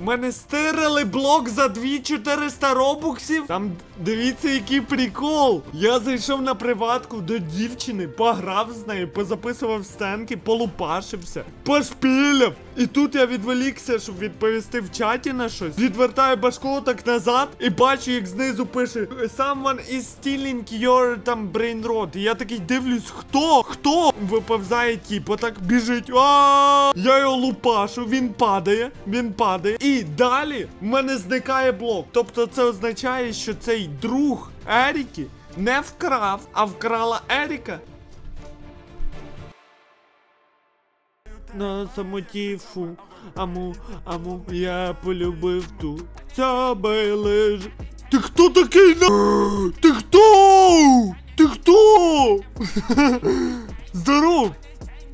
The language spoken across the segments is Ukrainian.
Мене стирили блок за 2400 робуксів. Там дивіться, який прикол. Я зайшов на приватку до дівчини, пограв з нею, позаписував стенки, полупашився, пошпіляв. І тут я відволікся, щоб відповісти в чаті на щось. Відвертаю башку так назад і бачу, як знизу пише Someone is stealing your там brain rot. І я такий дивлюсь, хто? Хто? Виповзає тіп, отак біжить. Я його лупашу, він падає, він падає. І далі в мене зникає блок. Тобто це означає, що цей друг Еріки не вкрав, а вкрала Еріка. На самоті фу, аму, аму, я полюбив ту. Ця лежить. Ти хто такий на. Ти хто? Ти хто? Здоров!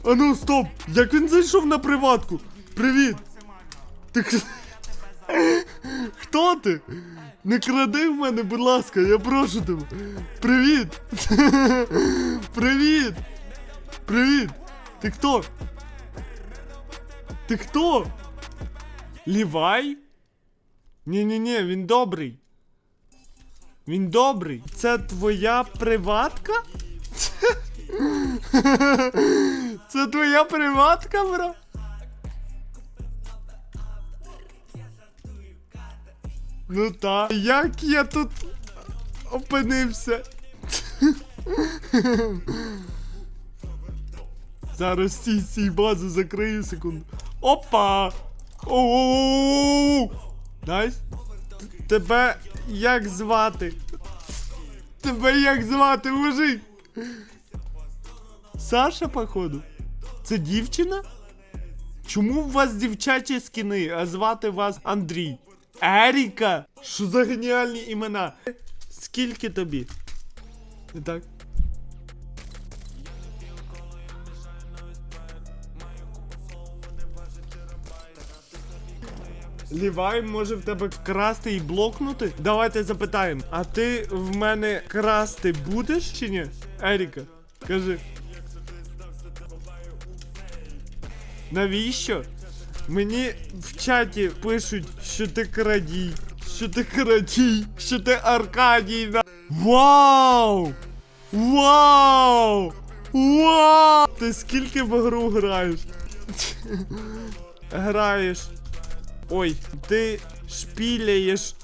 Ану, стоп! Як він зайшов на приватку? Привіт! Ти х- Хто ти? Не кради в мене, будь ласка, я прошу тебе. Привіт! Привіт! Привіт! Ти хто? Ти хто? Лівай? Ні-ні-ні, він добрий. Він добрий. Це твоя приватка? Це твоя приватка, бро? Ну так. Як я тут опинився? Зараз стій, стій, базу закрию секунду. Опа! Оу! Найс. Тебе як звати? Тебе як звати, мужик? Саша, походу. Це дівчина? Чому у вас дівчачі скіни, а звати вас Андрій? Еріка! Що за геніальні імена? Скільки тобі? Не так. Лівай може в тебе красти і блокнути? Давайте запитаємо. А ти в мене красти будеш чи ні? Еріка, кажи. Навіщо? Мені в чаті пишуть, що ти крадій, що ти крадій, що ти Аркадій. на- Вау! Вау! Вау! Ти скільки в гру граєш? Граєш. Ой, ти шпіляєш.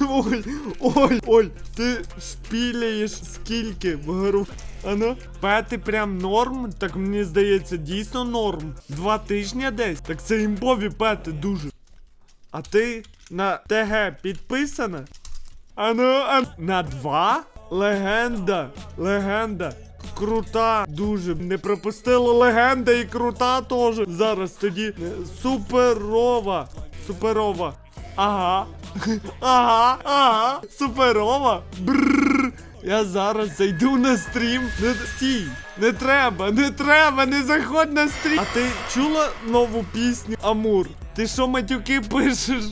Ой, ой, ой, ти шпіляєш скільки в гру? Ано? Пети прям норм? Так мені здається, дійсно норм. Два тижні десь. Так це імбові пети дуже. А ти на ТГ підписана? Ану, а... на два? Легенда, легенда. Крута, дуже не пропустила легенда і крута теж. Зараз тоді е, суперова. Суперова. Ага. Ага, ага. Суперова. Бррр. Я зараз зайду на стрім. Не стій. Не треба, не треба, не заходь на стрім. А ти чула нову пісню Амур? Ти що матюки пишеш?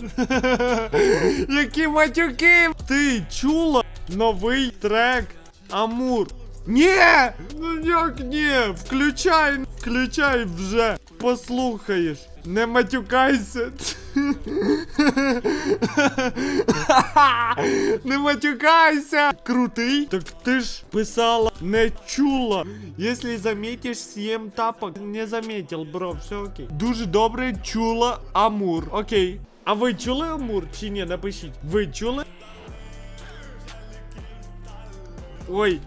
Які матюки? Ти чула новий трек Амур? Ні! Ну як ні? Включай, включай вже. Послухаєш. Не матюкайся. Не матюкайся! Крутий? Так ти ж писала, не чула. Если заметишь, съем тапок. Не заметил, бро, все окей. Дуже добре чула Амур. Окей. А ви чули Амур чи ні? Напишіть. Ви чули? Ой.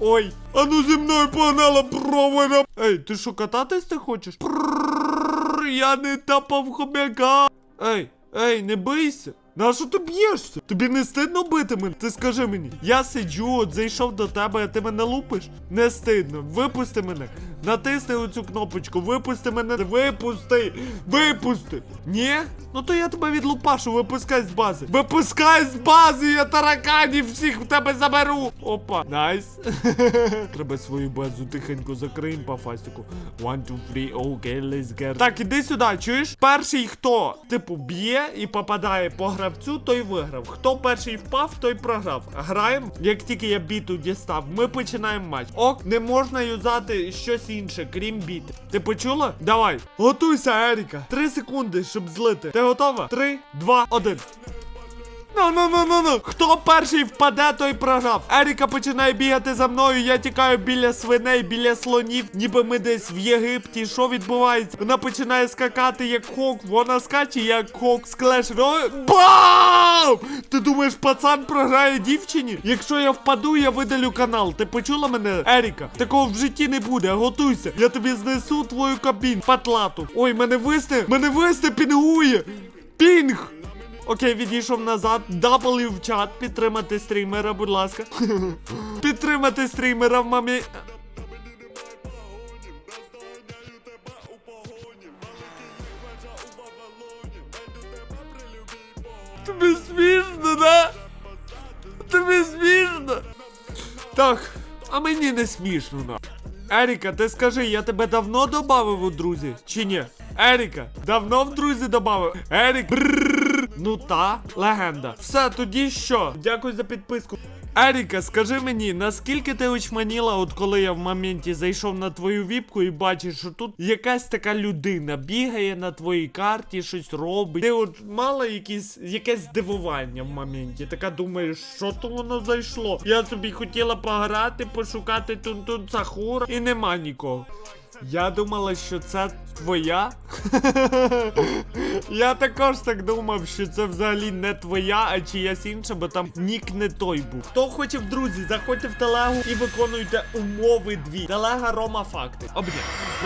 Ой. А ну зі мною погнала провина. Ей, ти що кататись ти хочеш? Прррр, Я не тапав хомяка. Ей, ей, не бийся. На що ти б'єшся? Тобі не стидно бити мене? Ти скажи мені. Я сиджу, от зайшов до тебе, а ти мене лупиш? Не стидно. Випусти мене. Натисни оцю кнопочку. Випусти мене. Випусти! Випусти! Ні? Ну то я тебе відлупашу, випускай з бази. Випускай з бази, я тараканів всіх в тебе заберу. Опа. Найс. Треба свою базу тихенько закриємо по фастику. One, two, three, okay, let's get. Так, іди сюди, чуєш? Перший хто, типу, б'є і попадає по гравцю, той виграв. Хто перший впав, той програв. Граємо. Як тільки я біту дістав, ми починаємо матч. Ок, не можна юзати щось щось інше, крім біт. Ти почула? Давай. Готуйся, Еріка. Три секунди, щоб злити. Ти готова? Три, два, один. Ну, ну, ну, ну, ну. Хто перший впаде, той програв. Еріка починає бігати за мною. Я тікаю біля свиней, біля слонів, ніби ми десь в Єгипті. Що відбувається? Вона починає скакати як хок. Вона скаче як хок з Royale. Бам! Ти думаєш, пацан програє дівчині? Якщо я впаду, я видалю канал. Ти почула мене, Еріка? Такого в житті не буде. Готуйся. Я тобі знесу твою кабін. Патлату. Ой, мене висне, мене висне пінгує. Пінг! Окей, відійшов назад. W в чат. Підтримати стрімера, будь ласка. Підтримати стрімера в мамі. Тобі смішно, да? Тобі смішно? Так, а мені не смішно, на. Еріка, ти скажи, я тебе давно добавив у друзі, чи ні? Еріка, давно в друзі добавив. Ерік. брррр. Ну та, легенда. Все, тоді що? Дякую за підписку. Еріка, скажи мені, наскільки ти очманіла, от коли я в моменті зайшов на твою віпку і бачиш, що тут якась така людина бігає на твоїй карті, щось робить. Ти от мала якісь, якесь здивування в моменті. Така думаєш, що то воно зайшло? Я собі хотіла пограти, пошукати тун-тун і нема нікого. Я думала, що це твоя. Я також так думав, що це взагалі не твоя, а чиясь інша, бо там нік не той був. Хто хоче в друзі, заходьте в телегу і виконуйте умови дві. Телега Рома Факти. Обняв.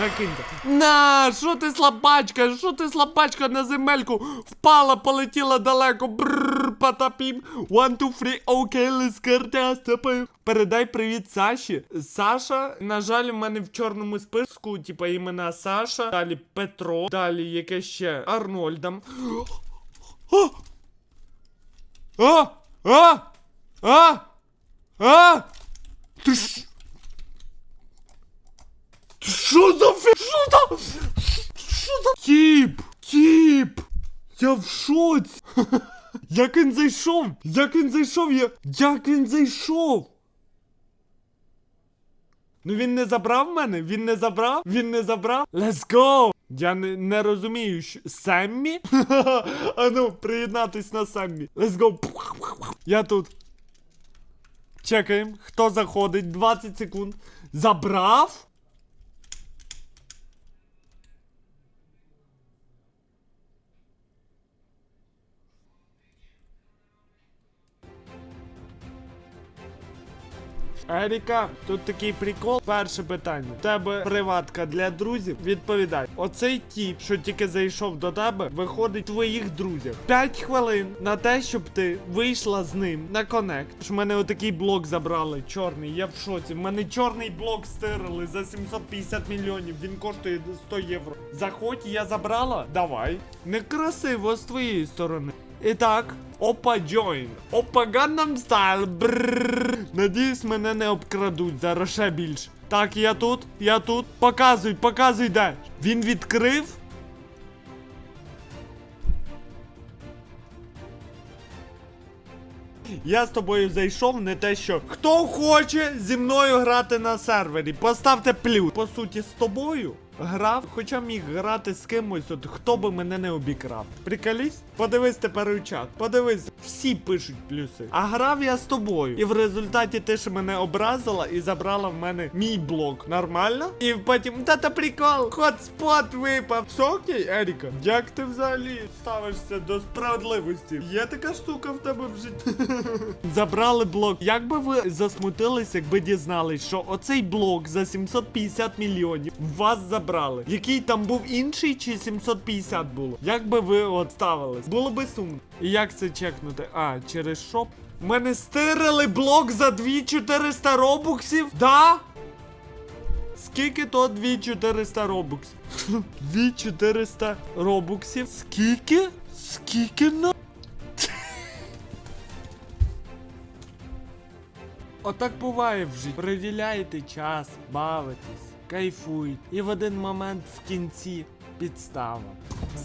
Накиньте. На, що ти слабачка? Що ти слабачка на земельку? Впала, полетіла далеко. Бррр, потопім. One, two, three, окей, get степи. Передай привіт Саші. Саша, на жаль, у мене в чорному списку, типа імена Саша, далі Петро, далі яке ще Арнольдом. А! А! А! А! Ти ж... Що за фі... Що за... Що за... Тіп! Тіп! Я в шоці! Як він зайшов? Як він зайшов? Я... Як він зайшов? Ну він не забрав мене? Він не забрав? Він не забрав? Let's go! Я не, не розумію, що... Семмі? а ну, приєднатись на Семмі. Let's go! Я тут. Чекаємо, хто заходить, 20 секунд. Забрав? Еріка, тут такий прикол. Перше питання. У тебе приватка для друзів. Відповідай. Оцей тіп, що тільки зайшов до тебе, виходить твоїх друзів. 5 хвилин на те, щоб ти вийшла з ним на коннект. Ж мене отакий блок забрали. Чорний, я в шоці. В мене чорний блок стирили за 750 мільйонів. Він коштує 100 євро. Заходь, я забрала? Давай. Некрасиво з твоєї сторони. І так, опа join. Опа Gangnam Style. Брррр. Надіюсь, мене не обкрадуть зараз ще більше. Так, я тут, я тут. Показуй, показуй, де. Він відкрив. Я з тобою зайшов, не те що. Хто хоче зі мною грати на сервері? Поставте плюс. По суті, з тобою грав, хоча міг грати з кимось, от хто би мене не обікрав. Приколісь? Подивись тепер у чат. Подивись, всі пишуть плюси. А грав я з тобою. І в результаті ти ж мене образила і забрала в мене мій блок. Нормально? І потім, та та прикол, хотспот випав. Все окей, Еріка? Як ти взагалі ставишся до справедливості? Є така штука в тебе в житті? Забрали блок. Як би ви засмутились, якби дізнались, що оцей блок за 750 мільйонів вас забрали? Який там був інший, чи 750 було? Як би ви от ставились? Було би сумно. І як це чекнути? А, через шоп? Мене стирили блок за 2400 робуксів? Да? Скільки то 2400 робуксів? 2400 робуксів? Скільки? Скільки на? Отак буває в житті. Приділяйте час, бавитесь, кайфуйте. І в один момент в кінці підстава.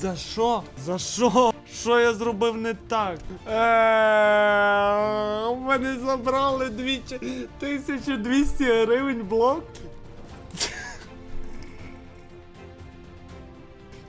За що? За що? Що я зробив не так? Е, У мене забрали двічі 1200 гривень блок.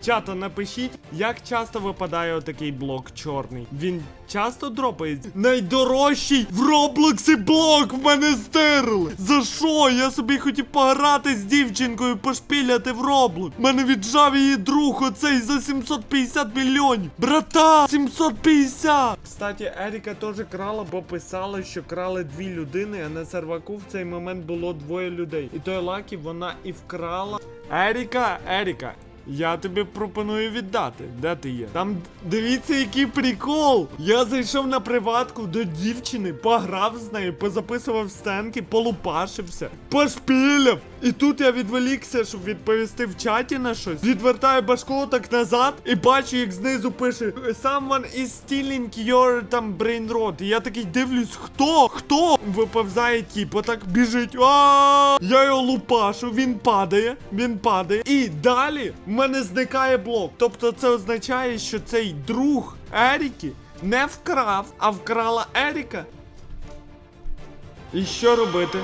Чата, напишіть, як часто випадає отакий блок чорний. Він часто дропається. Найдорожчий в Роблоксі блок в мене стерли. За що? Я собі хотів пограти з дівчинкою, пошпіляти в Роблок. Мене віджав її друг оцей за 750 мільйонів. Брата, 750! Кстати, Еріка теж крала, бо писала, що крали дві людини, а на серваку в цей момент було двоє людей. І той Лакі вона і вкрала. Еріка, Еріка. Я тобі пропоную віддати. Де ти є? Там дивіться, який прикол. Я зайшов на приватку до дівчини, пограв з нею, позаписував стенки, полупашився, пошпіляв. І тут я відволікся, щоб відповісти в чаті на щось. Відвертаю башку так назад і бачу, як знизу пише Someone is stealing your там brain rot. І я такий дивлюсь, хто? Хто? Виповзає тіп, отак біжить. Я його лупашу, він падає, він падає. І далі в мене зникає блок. Тобто це означає, що цей друг Еріки не вкрав, а вкрала Еріка. І що робити?